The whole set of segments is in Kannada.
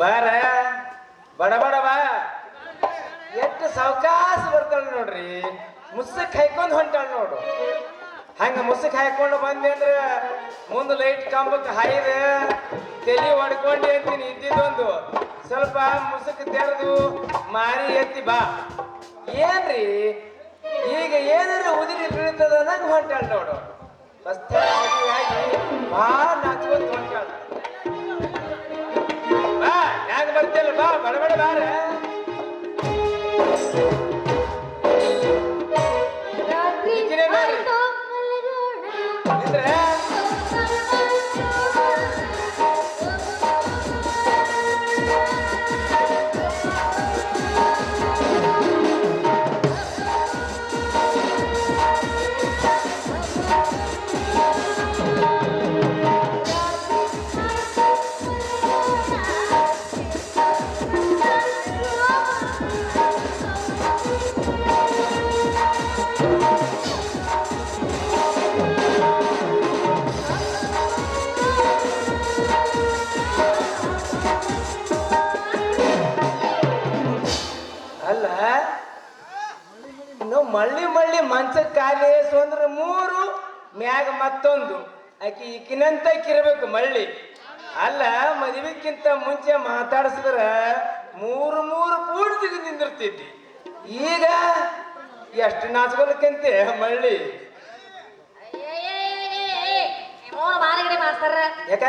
ಬಾರ, ಬಡ ಬಡ ಬಾ ಎಷ್ಟು ಸಾವಕಾಶ ಬರ್ತಾಳ ನೋಡ್ರಿ. ಮುಸ್ಸಕ್ ಹಾಯ್ಕೊಂಡು ಹೊಂಟಾಳ ನೋಡು. ಹಂಗ ಮುಸ್ಸಕ್ ಹಾಯ್ಕೊಂಡು ಬಂದೆ ಅಂದ್ರ ಮುಂದೆ ಲೈಟ್ ಕಂಬಕ್ಕೆ ಹಾಯ್ದ ತಲೆ ಹೊಡ್ಕೊಂಡು ಅಂತೀನಿ ಇದ್ದಿದ್ದೊಂದು. ಸ್ವಲ್ಪ ಮುಸುಕ್ ತೆರೆದು ಮಾರಿ ಎತ್ತಿ ಬಾ. ಏನ್ರಿ? ಈಗ ಏನಾರ ಉದಿರಿ ಬೀಳ್ತದ ಅನ್ನಂಗ್ ಹೊಂಟಾಳ ನೋಡು. ಆಗಿ ಭಾಳ ನಾಚ್ಕೊಂತ ಹೊಂಟಾಳ. எரிச்சல் வடவட வேற. ನಾವು ಮಳ್ಳಿ ಮಳ್ಳಿ ಮಂಚಕ್ಕೆ ಕಾಲಿ ಏಸು ಅಂದ್ರೆ ಮೂರು ಮ್ಯಾಗ ಮತ್ತೊಂದು. ಆಕಿ ಈಕಿನಂತ ಕಿರಬೇಕು ಮಳ್ಳಿ. ಅಲ್ಲ ಮದುವೆಕ್ಕಿಂತ ಮುಂಚೆ ಮಾತಾಡಿಸಿದ್ರ ಮೂರು ಮೂರು ಕೂಡಿ ತೆಗೆದು ನಿಂದಿರ್ತಿದ್ದಿ. ಈಗ ಎಷ್ಟು ನಾಚ್ಕೊಳಕ್ಕಂತೆ ಮಳ್ಳಿ? ಯಾಕ?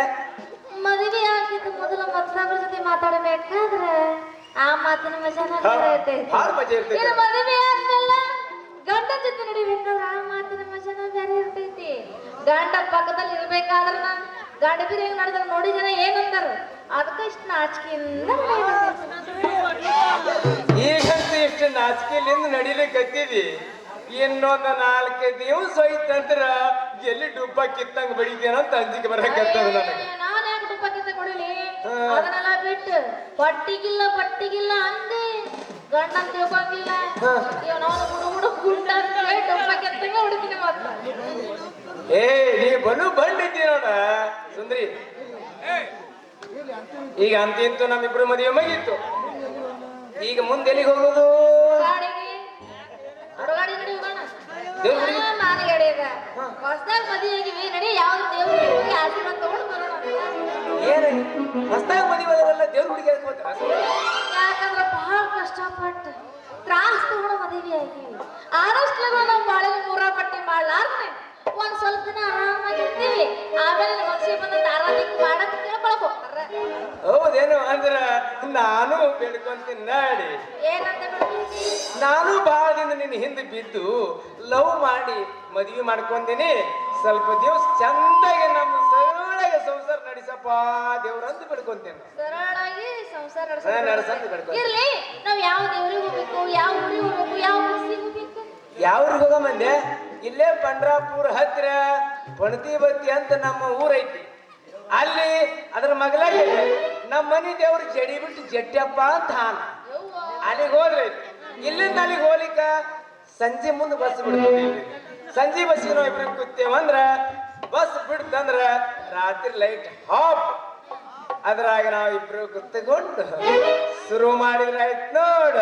ಮದುವೆ ಆಗಿದ್ದು ಮೊದಲು ಮತ್ತೊಬ್ಬರ ಜೊತೆ ಮಾತಾಡಬೇಕಾದ್ರೆ ಆ ಮಾತಿನ ಮಜಾನ ಮಜಾ ಇರ್ತೈತಿ. ಮದುವೆ ಆದ್ಮೇಲೆ ಗಂಡ ಜೊತೆ ನಡಿಬೇಕಾದ್ರೆ ಆ ಮಾತಿನ ಮಜಾನ ಬೇರೆ ಇರ್ತೈತಿ. ಗಂಡ ಪಕ್ಕದಲ್ಲಿ ಇರ್ಬೇಕಾದ್ರೆ ನಾನು ಗಂಡ ಬಿರಿ ಹೆಂಗ್ ನಡೆದ್ರ ನೋಡಿ ಜನ ಏನಂತಾರ ಅದಕ್ಕೆ ಇಷ್ಟು ನಾಚಿಕೆಯಿಂದ ಈಗಂತೂ ಇಷ್ಟು ನಾಚಿಕೆಲಿಂದ ನಡಿಲಿಕ್ಕತ್ತಿದಿ ಇನ್ನೊಂದು ನಾಲ್ಕೈದು ದಿವಸ ಹೋಯ್ತಂದ್ರ ಎಲ್ಲಿ ಡುಬ್ಬ ಕಿತ್ತಂಗ್ ಬಡಿದೇನೋ ಅಂತ ಅಂಜಿಕೆ ಬರಕತ್ತದ ನನಗೆ. ನಾನು ಯಾಕೆ ಡುಬ್ಬ ಕಿತ್ತ ಹಾ. ಅದನ್ನೆಲ್ಲ ಬಿಟ್ಟು ಪಟ್ಟಿಗಿಲ್ಲ ಪಟ್ಟಿಗಿಲ್ಲ ಅಂದೆ. ಗಂಡ ಅಂತ ತಿಳ್ಕೊಂಗಿಲ್ಲ ಗುಂಡ ಅಂತ ಹೇಳಿ ಹುಡುಕಿನ ಮಾತ್ರ. ಏ ನೀ ಬಲು ನೋಡ ಸುಂದ್ರಿ. ಈಗ ಅಂತಿಂತು ನಮ್ಮಿಬ್ರು ಮದುವೆ ಮಗಿತ್ತು ಈಗ ಮುಂದೆ ಎಲ್ಲಿಗೆ ಹೋಗೋದು ನಾನು ಹೊಸ್ದಾಗ ಮದುವೆ ಆಗಿವಿ. ನಡಿ ಯಾವ್ದು ದೇವ್ರ ಹೋಗಿ ಆಶೀರ್ವಾದ ತಗೊಂಡು ಬರೋಣ. ಅಂತ. ಏನ ಹೊಸ್ದಾಗ ಮದುವೆ ಆದವರೆಲ್ಲ ದೇವ್ರ ಹುಡುಗಿ ಹಾಕೋತಾರ ಬಹಳ ಕಷ್ಟಪಟ್ಟು ತ್ರಾಸ್ ತಗೊಂಡು ಮದುವೆ ಆಗಿವಿ ಆದಷ್ಟು ನಾವು ಬಾಳೆ ಮೂರ ಪಟ್ಟಿ ಮಾಡ್ಲಾರ್ದೆ. ಒಂದ್ ಸ್ವಲ್ಪ ದಿನ ಆರಾಮಾಗಿರ್ತೀವಿ. ಆಮೇಲೆ ಮನ್ಸಿಗೆ ಬಂದು ಆರಾಮಿಗೆ ಮಾಡಕ್ ಕೇಳ್ಕೊಳಕ್ ಹೋಗ್ತಾರ. ಹೌದೇನು ಅಂದ್ರ ನಾನು ಬೇಡ್ಕೊಂತೀನಿ ನಾಡಿ. ಏನಂತ ನಾನು ಬಹಳ ದಿನ ನಿನ್ನ ಹಿಂದೆ ಬಿದ್ದು ಲವ್ ಮಾಡಿ ಮದುವೆ ಮಾಡ್ಕೊಂದಿನಿ ಸ್ವಲ್ಪ ದಿವಸ ಚಂದಾಗಿ ನಮ್ಮ ಸರಳಾಗಿ ಸಂಸಾರ ನಡೆಸಪ್ಪ ದೇವ್ರಂತ ಬಿಡ್ಕೊಂತೀನಿ. ಸರಳಾಗಿ ಸಂಸಾರ ನಡೆಸ ಇರ್ಲಿ ಹೋಗ್ಬೇಕು ಹೋಗೋ ಮಂದೆ ಇಲ್ಲೇ ಪಂಡ್ರಾಪುರ ಹತ್ತಿರ ಪಣತಿ ಬತ್ತಿ ಅಂತ ನಮ್ಮ ಊರೈತಿ. ಅಲ್ಲಿ ಅದ್ರ ಮಗಲಾಗಿ ನಮ್ಮ ಮನೆ ದೇವ್ರು ಜಡಿ ಬಿಟ್ಟು ಜಡ್ಡಪ್ಪ ಅಂತ ಹಾನ. ಅಲ್ಲಿಗೆ ಹೋದ್ರೆ ಇಲ್ಲಿಂದ ಅಲ್ಲಿಗೆ ಹೋಗ್ಲಿಕ್ಕ ಸಂಜೆ ಮುಂದೆ ಬಸ್ ಬಿಡ್ತೀವಿ ಸಂಜೆ ಬಸ್ಸಿಗೆ ನಾವು ಇಬ್ರು ಕೂತೇವಂದ್ರ ಬಸ್ ಬಿಡ್ತಂದ್ರ ರಾತ್ರಿ ಲೈಟ್ ಹಾಪ್ ಅದ್ರಾಗ ನಾವಿಬ್ರು ಕೂತ್ಕೊಂಡು ಶುರು ಮಾಡಿದ್ರಾಯ್ತು ನೋಡ.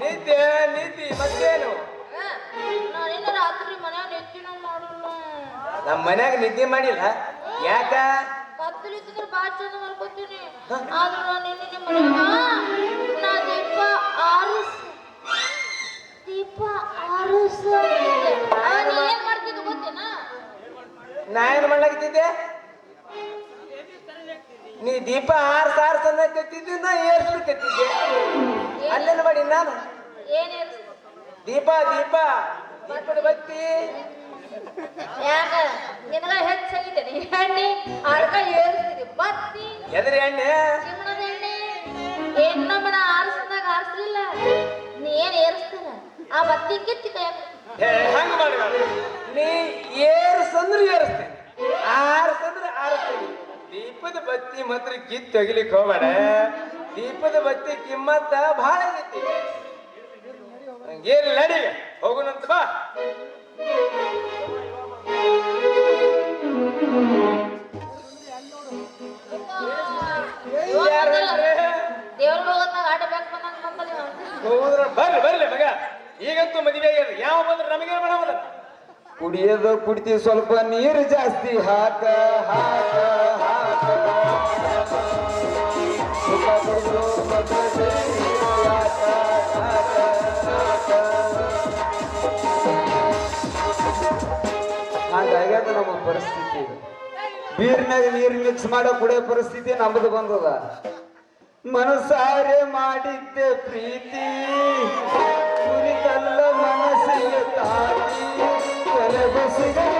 ನಿದ್ದೆ ನೀತಿ ಮತ್ತೇನು? ಆ, ನಾನಿನ್ನು ರಾತ್ರಿ ಮನ್ಯಾಗ ಮಾಡಲ್ಲ. ನಮ್ಮ ಮನ್ಯಾಗ ನಿದ್ದೆ ಮಾಡಿಲ್ಲ? ಯಾಕ? ಕತ್ತಲಿದ್ರೆ ಬಾಳ ಚಂದ ಮಾಡ್ಕೊತೀನಿ. ಆದ್ರೆ ನಾನು ನಿನ್ನೆ ಮನ್ಯಾಗ ನಾ ದೀಪ ಆರಿಸ್ ದೀಪ ಆರಿಸ್. ಏನ್ ಮಾಡ್ತಿದ್ದು ಗೊತ್ತೇನಾ? ನಾ ಏನ್ ನೀ ದೀಪ ಆರ್ ಸಾರ್ ಕತ್ತಿದ್ದೆ ನಾ ಏರ್ಸ್ಲಿಕ್ಕತ್ತಿದ್ದೆ ಅಲ್ಲೇನು ಮಾಡಿ ನಾನು. ಏನ್ ಏರಿಸ್ ದೀಪ ದೀಪ. ದೀಪದ ಬತ್ತಿ. ಯಾಕ? ನಿನಗ ಹೆಚ್ಚಾಗಿದ್ದೇನೆ ಎಣ್ಣೆ ಅದಕ್ಕ ಏರಿಸ್ತಿದ್ದೆ. ಬತ್ತಿ. ಎದ್ರ ಎಣ್ಣೆ? ಚಿಮಣದ ಎಣ್ಣೆ. ಏನ್ ನಮ್ಮನ ಆರಿಸಿದಾಗ ಆರಿಸ್ಲಿಲ್ಲ. ನೀ ಏನ್ ಏರಿಸ್ತಾರ ಆ ಬತ್ತಿ ಕಿತ್ತಿ ಕೈ ಹಂಗ ಮಾಡಿ ನೀ ಏರ್ಸಂದ್ರೆ ಏರಿಸ್ತೇನೆ. ಆರ್ಸಂದ್ರೆ ಆರಿಸ್ತೀನಿ. ದೀಪದ ಬತ್ತಿ ಮಾತ್ರ ಕಿತ್ ತೆಗಿಲಿಕ್ಕೆ ಹೋಗ್ಬೇಡ. ದೀಪದ ಬತ್ತಿ ಕಿಮ್ಮತ್ತ ಬಹಳ ಆಗೈತಿ. ಹಂಗೇನಿಲ್ಲ ನಡಿ ಹೋಗುನಂತ ಬಾ. ಹೌದ್ರ ಬರ್ಲಿ ಬರ್ಲಿ ಮಗ. ಈಗಂತೂ ಮದುವೆ ಆಗ್ಯದ. ಯಾವ ಬಂದ್ರೆ ನಮಗೆ ಬೇಡ ಕುಡಿಯೋದು ಕುಡಿತೀವಿ ಸ್ವಲ್ಪ ನೀರು ಜಾಸ್ತಿ ಹಾಕ ಹಾಕ ಹಾಕ. ಹಾಗಾಗ್ಯದ ನಮ್ಮ ಪರಿಸ್ಥಿತಿ ಬೀರ್ನಾಗ ನೀರು ಮಿಕ್ಸ್ ಮಾಡೋ ಕುಡಿಯೋ ಪರಿಸ್ಥಿತಿ ನಮ್ದು ಬಂದದ. ಮನಸಾರೆ ಮಾಡಿದ್ದೆ ಪ್ರೀತಿ. ಕುರಿತಲ್ಲ ಮನಸ್ಸಿಗೆ ತಾಯಿ. ತಲೆ ಸಿಗಲಿಲ್ಲ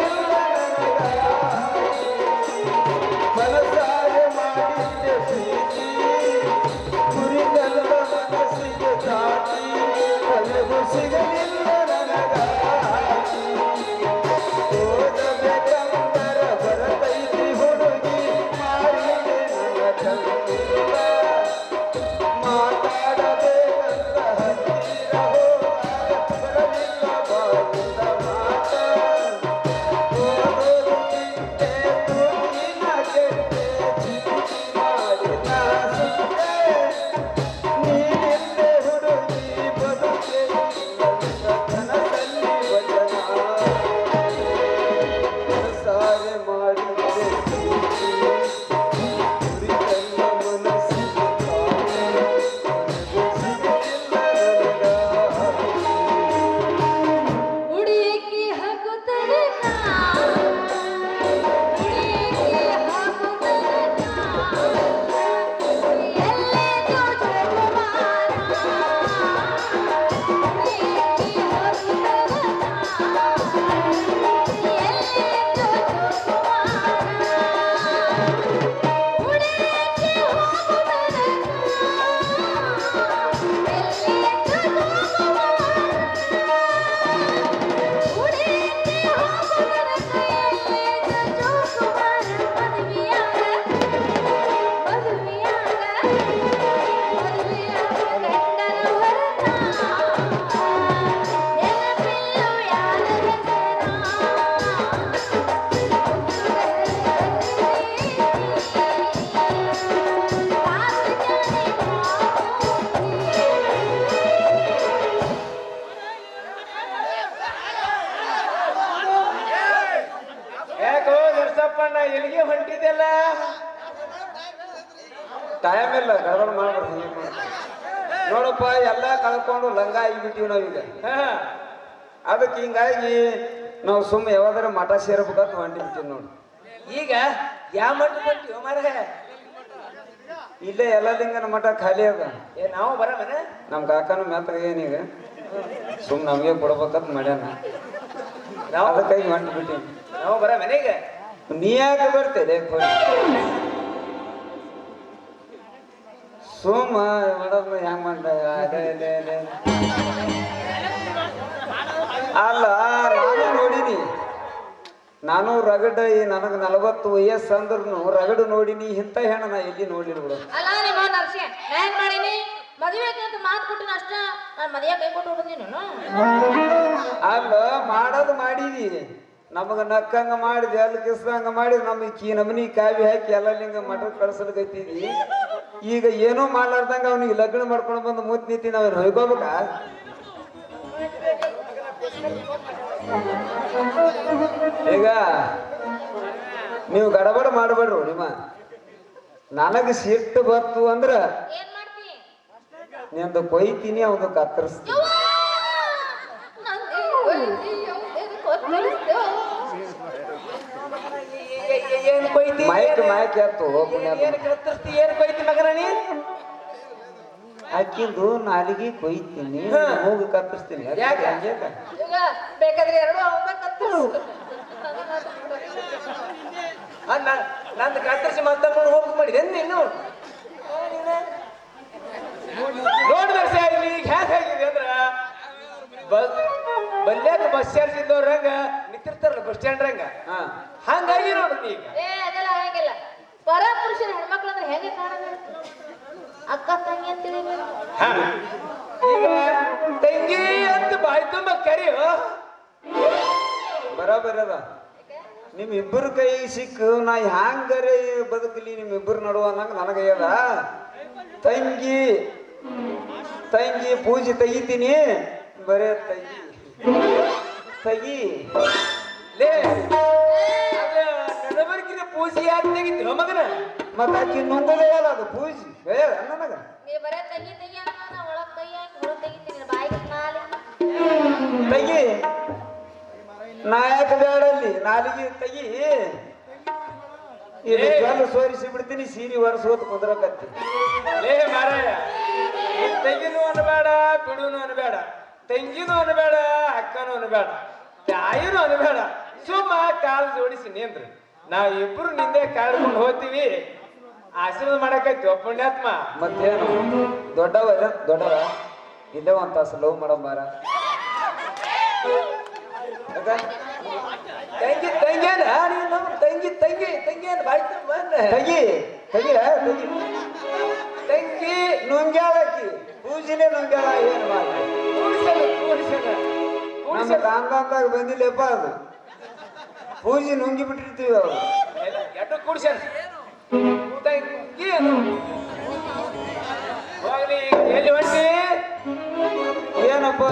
ಹಿಂಗಾಗಿ ನಾವು ಸುಮ್ಮನೆ ಯಾವ್ದಾರ ಮಠ ಸೇರ್ಬೇಕಂತ ಹೊಂಟಿರ್ತೀವಿ ನೋಡಿ. ಈಗ ಯಾವ ಮಠ ಬಂತೀವ ಮಾರ ಇಲ್ಲೇ ಎಲ್ಲ ಲಿಂಗನ ಮಠ ಖಾಲಿ ಅದ. ಏ ನಾವು ಬರಮನ ನಮ್ಮ ಕಾಕನ ಮೆತ್ತಗ ಏನೀಗ? ಸುಮ್ ನಮಗೆ ಕೊಡ್ಬೇಕಂತ ಮಾಡ್ಯಾನ. ನಾವು ಅದಕ್ಕಾಗಿ ಹೊಂಟು ಬಿಟ್ಟಿವಿ ನಾವು ಬರ ಈಗ? ನೀ ಯಾಕೆ ಬರ್ತೇನೆ ಸುಮ್ಮ ಮಾಡೋದು? ಹೆಂಗ್ ಅದೇ ಅಲ್ಲ ನಾನು ನೋಡಿನಿ. ನಾನು ರಗಡ ಈ ನನಗೆ ನಲವತ್ತು ವಯಸ್ಸು ಅಂದ್ರೂ ರಗಡು ನೋಡಿನಿ ಇಂಥ ಹೆಣ್ಣು ನಾ ಎಲ್ಲಿ ನೋಡಿಲ್ಲ ಬಿಡು. ಅಲ್ಲ ನಿಮ್ಮ ನರ್ಸಿ ಏನ್ ಮಾಡೀನಿ? ಮದುವೆ ಅಂತ ಮಾತು ಕೊಟ್ಟಿನ ಅಷ್ಟ? ನಾನು ಮದುವೆ ಕೈ ಕೊಟ್ಟು ಹೋಗಿದ್ದೀನಿ ಅಲ್ಲ ಮಾಡೋದು ಮಾಡಿದಿ. ನಮಗ ನಕ್ಕಂಗ ಮಾಡಿದೆ ಅಲ್ಲಿ ಕಿಸ್ದಂಗ ಮಾಡಿ ನಮಗೆ ಕೀ ನಮನಿ ಕಾವಿ ಹಾಕಿ ಎಲ್ಲ ಲಿಂಗ ಮಠ ಕಳ್ಸಲ್ಕೈತಿದಿ ಈಗ ಏನೋ ಮಾಡ್ಲಾರ್ದಂಗ ಅವ್ನಿಗೆ ಲಗ್ನ ಮಾಡ್ಕೊಂಡು ಬಂದು ಮೂತ್ ನಿಂತಿ ನಾವೇನು ಹೊಯ್ಕೋಬೇಕ ಈಗ ನೀವು ಗಡಬಡ ಮಾಡಬೇಡ್ರು ನಿಮ್ಮ. ನನಗೆ ಸಿಟ್ಟು ಬರ್ತು ಅಂದ್ರ ಏನ್ ಮಾಡ್ತಿ? ನಿಂದು ಕೊಯ್ತೀನಿ ಅವನು ಕತ್ತರಿಸ್ತೀನಿ. ಮೈಕ್ ಮೈಕ್ ಎತ್ತು ಏನು ಕತ್ತರಿಸ್ತಿ? ಏನ್ ಕೊಯ್ತಿ ಮಗನ ನೀ ಅಕ್ಕಿಂದು ನಾಲಿಗೆ ಕೊಯ್ತೀನಿ ಹಾ. ಮೂಗು ಕತ್ತರಿಸ್ತೀನಿ. ಬೇಕಾದ್ರೆ ಎರಡು ನಂದು ಕತ್ತರಿಸಿ ಮತ್ತೊಬ್ಬ ಹೋಗಿ ಮಾಡಿದೆ ನೀನು? ನೋಡಿದ್ರೆ ಸರ್ ಈಗ ಹ್ಯಾಂಗ ಆಗಿದೆ ಅಂದ್ರ ಬಸ್ ಬಲ್ಯಾಕ ಬಸ್ ಚಾರ್ಜ್ ಇದ್ದವ್ರಂಗ ನಿಂತಿರ್ತಾರಲ್ಲ ಬಸ್ ಸ್ಟ್ಯಾಂಡ್ ರಂಗ. ಹಾ. ಹಂಗಾಗಿ ನೋಡುದು ಈಗ. ಏ ಅದೆಲ್ಲ ಆಗಂಗಿಲ್ಲ ಪರ ಪುರುಷರ ಹೆಣ್ಮಕ್ಳು ಅಂದ್ರೆ ಹೆಂಗೆ ಅಕ್ಕ ತಂಗಿ ಅಂತ ತಿಳಿಬೇಕು ಹಾ. ತಂಗಿ ಅಂತ ಬಾಯಿ ತುಂಬ ಕರಿಯೋ ಬರೋಬರಿ ಅದ. ನಿಮ್ ಇಬ್ಬರು ಕೈ ಸಿಕ್ಕು, ನಾ ಹ್ಯಾಂಗರೆ ಬದುಕಲಿ ನಿಮ್ ಇಬ್ಬರು ನಡುವ ಅನ್ನಂಗ ನನಗಯ್ಯದ ತಂಗಿ ತಂಗಿ ಪೂಜೆ ತೆಗಿತೀನಿ, ಬರೇ ತಂಗಿ. ತೆಗಿ. ಲೇ ಪೂಜೆ ಯಾಕೆ ತೆಗಿತೀವ ಮಗನ? ಮತ್ತ ಆಕಿ ಅಲ್ಲ ಅದು ಪೂಜೆ. ಹೇಳ ನನಗ ನೀ ಬರೇ ತೆಗಿ ತೆಗಿ ಅಂತ ನಾ ಒಳಗ್ ಕೈ ಹಾಕಿ ಹೊರಗ್ ತೆಗಿತೀನಿ ಬಾಯಿಗೆ ನಾಲಿ. ತೆಗಿ. ನಾಯಕ ಬೇಡಲ್ಲಿ ನಾಲಿಗೆ ತೆಗಿ. ಇದು ಏ. ಜಲ್ ಸೋರಿಸಿ ಬಿಡ್ತೀನಿ ಸೀರೆ ಒರೆಸೋದು ಕುದ್ರಕತ್ತಿ. ಲೇ ಮಾರಾಯ. ತೆಗಿನು ಅನ್ಬೇಡ ಬಿಡುನು ಅನ್ಬೇಡ ತಂಗಿನೂ ಅನ್ಬೇಡ ಅಕ್ಕನೂ ಅನ್ಬೇಡ ತಾಯಿನೂ ಅನ್ಬೇಡ. ಸುಮ್ಮ ಕಾಲು ಜೋಡಿಸಿ ನಿಂದ್ರಿ ನಾವಿಬ್ರು ನಿಂದೆ ಕಾಡ್ಕೊಂಡು ಹೋಗ್ತೀವಿ. ಆಶೀರ್ವಾದ ಮಾಡಕೈತಿ ಪುಣ್ಯಾತ್ಮ. ಮತ್ತೇನು? ದೊಡ್ಡವ ದೊಡ್ಡವ? ಇಲ್ಲೇ ಒಂದ್ ತಾಸು ಲವ್ ಮಾಡೋ ಯಾಕ? ತಂಗಿ ತಂಗೇನ ನೀನು ತಂಗಿ ತಂಗಿ ತಂಗಿ ಬಾಯ್ತು ತೆಗಿ ತೆಗಿ ತೆಗಿ. ತಂಗಿ ನುಂಗ್ಯಾಳಕಿ. ಪೂಜೆನೆ ನುಂಗ್ಯಾಳ ಏನ್ ಮಾಡ? ನಮ್ಮ ಕೂಡ್ಸಣ ಬಂದಿಲ್ಲಪ್ಪ ಅದು. ಪೂಜೆ ನುಂಗಿ ಬಿಟ್ಟಿರ್ತೀವಿ ಅವ್ರು ಎಟ್ಟು ಕೂಡ್ಸಣ ತಂಗಿ ಎಲ್ಲಿ ಹೊಂಟಿ ಏನಪ್ಪ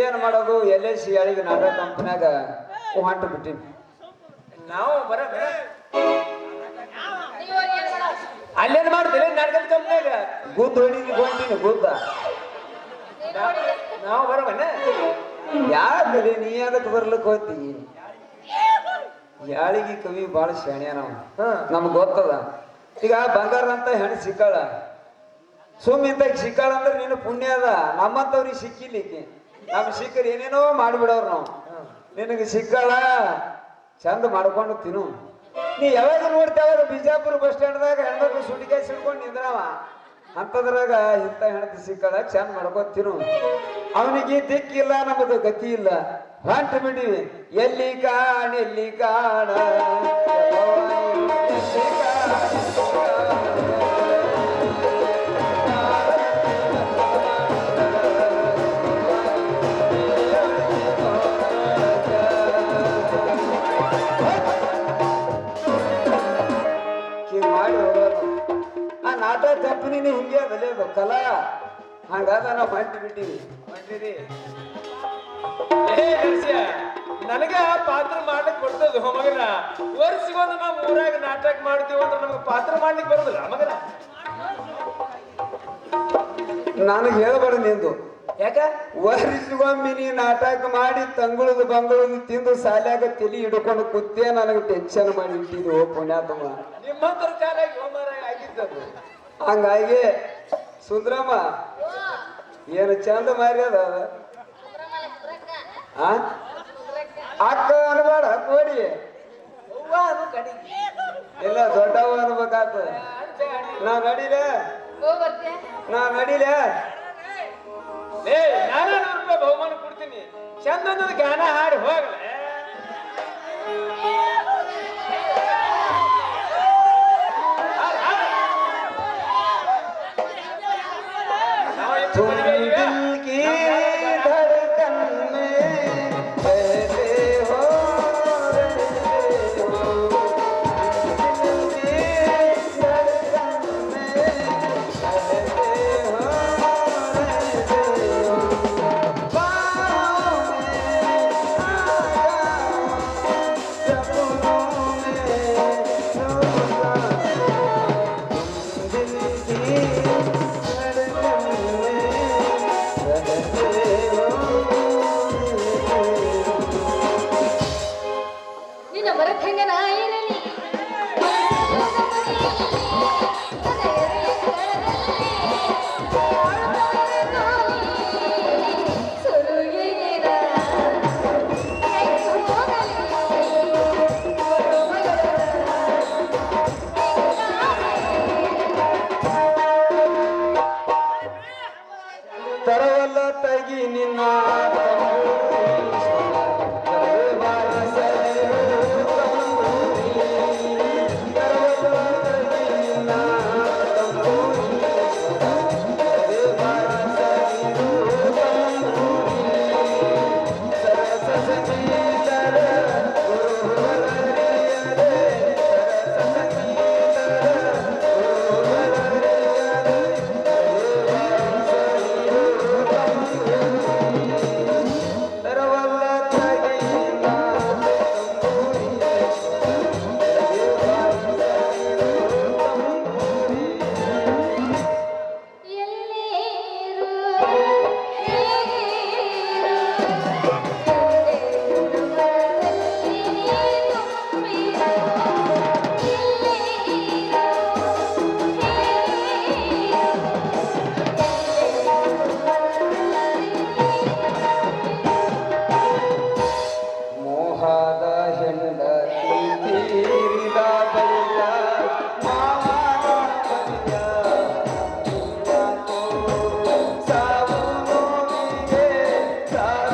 ಏನು ಮಾಡೋದು? ಎಲ್ ಐ ಸಿ ಅಳಿಗೆ ನಾಟಕ ಕಂಪನ್ಯಾಗ ಹೊಂಟು ಬಿಟ್ಟಿವಿ ನಾವು ಬರ ಅಲ್ಲೇನು ಏನ್ ಮಾಡ್ತೀರಿ ನಾಟಕದ ಕಂಪನ್ಯಾಗ? ಗುದ್ದು ಹೊಡಿಲಿ ಹೊಂಟಿನಿ ಗುದ್ದ. ನಾವು ಬರವನ ಯಾಕಲೆ ನೀ ಅದಕ್ಕೆ ಬರ್ಲಿಕ್ಕೆ ಹೋಗ್ತಿ ಯಾಳಿಗೆ ಕವಿ ಭಾಳ ಶಾಣ್ಯ ನಾವು. ಹಾ. ನಮ್ಗೆ ಗೊತ್ತದ? ಈಗ ಬಂಗಾರ ಅಂತ ಹೆಣ್ಣು ಸಿಕ್ಕಾಳ. ಸುಮ್ ಇಂತ ಸಿಕ್ಕಾಳ ಅಂದ್ರೆ ನೀನು ಪುಣ್ಯ ಅದ. ನಮ್ಮಂತವ್ರಿಗೆ ಸಿಕ್ಕಿಲಿಕ್ಕೆ ನಮ್ ಸಿಕ್ಕರ್ ಏನೇನೋ ಮಾಡಿಬಿಡೋರು ನಾವು. ನಿನಗೆ ಸಿಕ್ಕಾಳ ಚಂದ ಮಾಡ್ಕೊಂಡು ತಿನ್ನು. ನೀ ಯಾವಾಗ ನೋಡ್ತಾವ್ರ ಬಿಜಾಪುರ ಬಸ್ ಸ್ಟ್ಯಾಂಡ್ದಾಗ ಹೆಣ್ಮಕ್ಳು ಸುಟಿಕಾಯಿ ಸಿಡ್ಕೊಂಡು ನಿಂದ್ರವ? ಅಂತದ್ರಾಗ ಇಂಥ ಹೆಣ್ತಿ ಸಿಕ್ಕಾಳ ಚಂದ ಮಾಡ್ಕೊಂಡು ತಿನ್ನು. ಅವನಿಗೆ ದಿಕ್ಕಿಲ್ಲ ನಮ್ಮದು ಗತಿ ಇಲ್ಲ. ಹಂಟ್ ಕಾಣ ಎಲ್ಲಿ ಕಾಣ. ಎಲ್ಲಿ ಕಾಣ, ಕಂಪನಿನೇ ಹಿಂಗೆ ಅದು ಕಲಾ ಹಂಗಾದ ನಾವು ಹೊಂಟು ಬಿಟ್ಟಿವಿ. ಕರ್ಸ್ಯ ನನಗ ಪಾತ್ರ ಮಾಡ್ಲಿಕ್ಕೆ ಬರ್ತದ ಮಗನ. ವರ್ಷಗೊಂದು ನಾವು ಊರಾಗ ನಾಟಕ ಮಾಡ್ತೀವಿ ಅಂದ್ರೆ ನಮ್ಗೆ ಪಾತ್ರ ಮಾಡ್ಲಿಕ್ಕೆ ಬರೋದಿಲ್ಲ ಮಗನ. ನನಗೆ ಹೇಳಬೇಡ ನಿಂದು. ಯಾಕ? ವರ್ಷಗೊಮ್ಮೆ ನೀ ನಾಟಕ ಮಾಡಿ ತಂಗುಳದ ಬಂಗುಳದ ತಿಂದು ಸಾಲ್ಯಾಗ ತಲಿ ಹಿಡ್ಕೊಂಡು ಕೂತೇ ನನಗೆ ಟೆನ್ಷನ್ ಮಾಡಿ ಇಟ್ಟಿದ್ದು ಪುಣ್ಯಾತಮ್ಮ ನಿಮ್ಮಂತರ ಕಾಲಾಗಿ ಹೋಮಾರ ಆಗಿದ್ದದು ಹಂಗಾಗಿ ಸುಂದ್ರಮ್ಮ, ಏನು ಚಂದ ಮಾರ್ಯದ ಅದ. ಅಕ್ಕ ಅನ್ಬೇಡ ಅವ್ವ ಇಲ್ಲ ದೊಡ್ಡವ ಅನ್ಬೇಕಾತ. ನಾ ನಡಿಲೆ? ನಾ ನಡಿಲೆ? ಏ ಬಹುಮಾನ ಕೊಡ್ತೀನಿ. ಚಂದ ಗಾನ ಹಾಡಿ ಹೋಗಲೆ. ತಗಿ ನಿನ್ನ time.